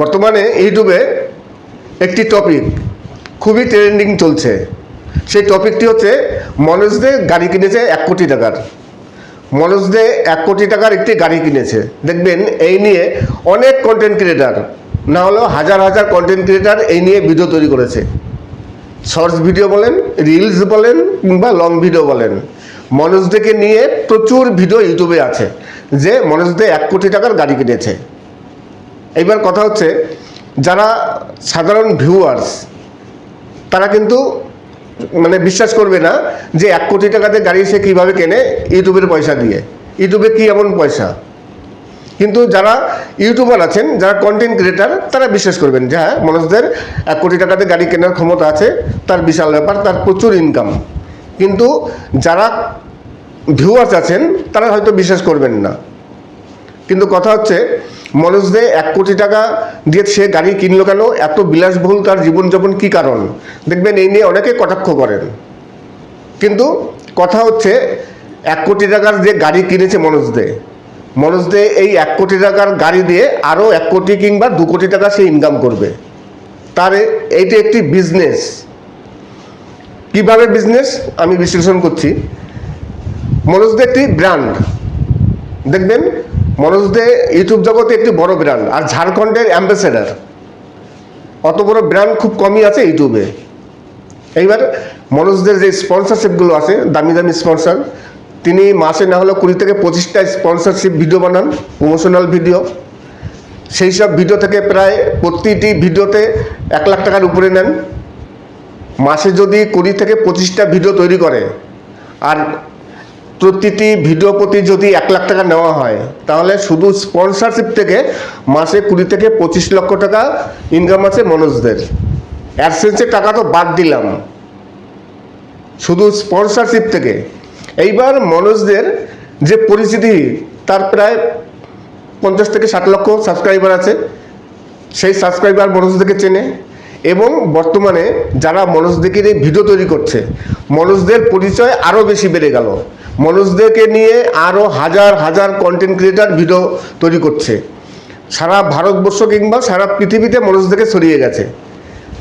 বর্তমানে ইউটিউবে একটি টপিক খুবই ট্রেন্ডিং চলছে। সেই টপিকটি হচ্ছে মনোজ দে গাড়ি কিনেছে এক কোটি টাকার। মনোজ দে এক কোটি টাকার একটি গাড়ি কিনেছে। দেখবেন এই নিয়ে অনেক কন্টেন্ট ক্রিয়েটার না হলেও হাজার হাজার কন্টেন্ট ক্রিয়েটার এই নিয়ে ভিডিও তৈরি করেছে। শর্টস ভিডিও বলেন রিলস বলেন, কিংবা লং ভিডিও বলেন। মনোজ দেকে নিয়ে প্রচুর ভিডিও ইউটিউবে আছে, যে মনোজ দে এক কোটি টাকার গাড়ি কিনেছে। এইবার কথা হচ্ছে, যারা সাধারণ ভিউয়ার্স তারা কিন্তু মানে বিশ্বাস করবে না যে এক কোটি টাকাতে গাড়ি সে কীভাবে কেনে ইউটিউবের পয়সা দিয়ে। ইউটিউবে কী এমন পয়সা? কিন্তু যারা ইউটিউবার আছেন, যারা কন্টেন্ট ক্রিয়েটার তারা বিশ্বাস করবেন যে হ্যাঁ মানুষদের এক কোটি টাকাতে গাড়ি কেনার ক্ষমতা আছে, তার বিশাল ব্যাপার, তার প্রচুর ইনকাম কিন্তু যারা ভিউয়ার্স আছেন, তারা হয়তো বিশ্বাস করবেন না। কিন্তু কথা হচ্ছে মনোজদে এক কোটি টাকা দিয়ে সে গাড়ি কিনলো কেন? এত বিলাসবহুল তার জীবনযাপন কী কারণ? দেখবেন এই নিয়ে অনেকে কটাক্ষ করেন। কিন্তু কথা হচ্ছে, এক কোটি টাকার যে গাড়ি কিনেছে মনোজ দে মনোজ দে এই এক কোটি টাকার গাড়ি দিয়ে আরও এক কোটি কিংবা দু কোটি টাকা সে ইনকাম করবে। তার এইটি একটি বিজনেস কীভাবে বিজনেস আমি বিশ্লেষণ করছি। মনোজ দে একটি ব্র্যান্ড দেখবেন মনোজ দে, ইউটিউব জগতে একটি বড় ব্র্যান্ড আর ঝাড়খণ্ডের অ্যাম্বাসেডার অত বড় ব্র্যান্ড খুব কমই আছে ইউটিউবে। এইবার মনোজদের যে স্পন্সরশিপগুলো আছে, দামি দামি স্পন্সর তিনি মাসে না হলেও কুড়ি থেকে পঁচিশটা স্পন্সরশিপ ভিডিও বানান প্রমোশনাল ভিডিও সেই সব ভিডিও থেকে প্রায় প্রতিটি ভিডিওতে এক লাখ টাকার উপরে নেন। মাসে যদি কুড়ি থেকে পঁচিশটা ভিডিও তৈরি করে, আর প্রতিটি ভিডিও প্রতি যদি এক লাখ টাকা নেওয়া হয়, তাহলে শুধু স্পন্সরশিপ থেকে মাসে কুড়ি থেকে পঁচিশ লক্ষ টাকা ইনকাম আছে মনোজদের অ্যাডসেন্সের টাকা তো বাদ দিলাম। শুধু স্পন্সরশিপ থেকে। এইবার মনোজদের যে পরিচিতি, তার প্রায় পঞ্চাশ থেকে ষাট লক্ষ সাবস্ক্রাইবার আছে। সেই সাবস্ক্রাইবার মনোজদেরকে চেনে এবং বর্তমানে যারা মনোজদেরকে নিয়ে ভিডিও তৈরি করছে মনোজদের পরিচয় আরও বেশি বেড়ে গেল। মনোজদেরকে নিয়ে আরও হাজার হাজার কন্টেন্ট ক্রিয়েটার ভিডিও তৈরি করছে। সারা ভারতবর্ষ কিংবা সারা পৃথিবীতে মনোজদেরকে ছড়িয়ে গেছে।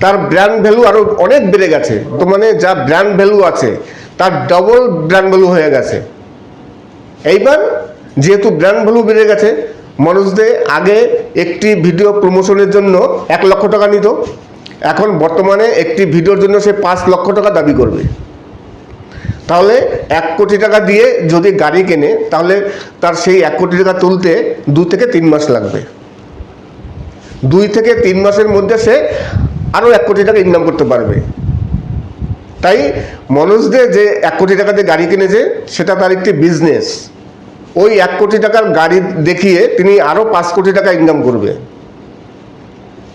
তার ব্র্যান্ড ভ্যালু আরও অনেক বেড়ে গেছে। তো মানে যা ব্র্যান্ড ভ্যালু আছে, তার ডবল ব্র্যান্ড ভ্যালু হয়ে গেছে। এইবার যেহেতু ব্র্যান্ড ভ্যালু বেড়ে গেছে মানুষদের আগে একটি ভিডিও প্রমোশনের জন্য এক লক্ষ টাকা নিত। এখন বর্তমানে একটি ভিডিওর জন্য সে পাঁচ লক্ষ টাকা দাবি করবে। তাহলে এক কোটি টাকা দিয়ে যদি গাড়ি কেনে, তাহলে তার সেই এক কোটি টাকা তুলতে দু থেকে তিন মাস লাগবে। দুই থেকে তিন মাসের মধ্যে সে আরও এক কোটি টাকা ইনকাম করতে পারবে। তাই মনোজদের যে এক কোটি টাকা দিয়ে গাড়ি কিনেছে, সেটা তার একটি বিজনেস ওই এক কোটি টাকার গাড়ি দেখিয়ে তিনি আরও পাঁচ কোটি টাকা ইনকাম করবে।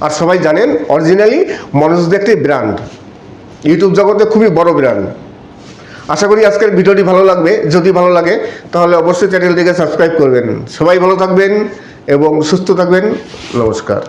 আর সবাই জানেন অরিজিনালি মনোজদের একটি ব্র্যান্ড ইউটিউব জগতে খুবই বড় ব্র্যান্ড আশা করি আজকের ভিডিওটি ভালো লাগবে। যদি ভালো লাগে, তাহলে অবশ্যই চ্যানেলটিকে সাবস্ক্রাইব করবেন। সবাই ভালো থাকবেন এবং সুস্থ থাকবেন। নমস্কার।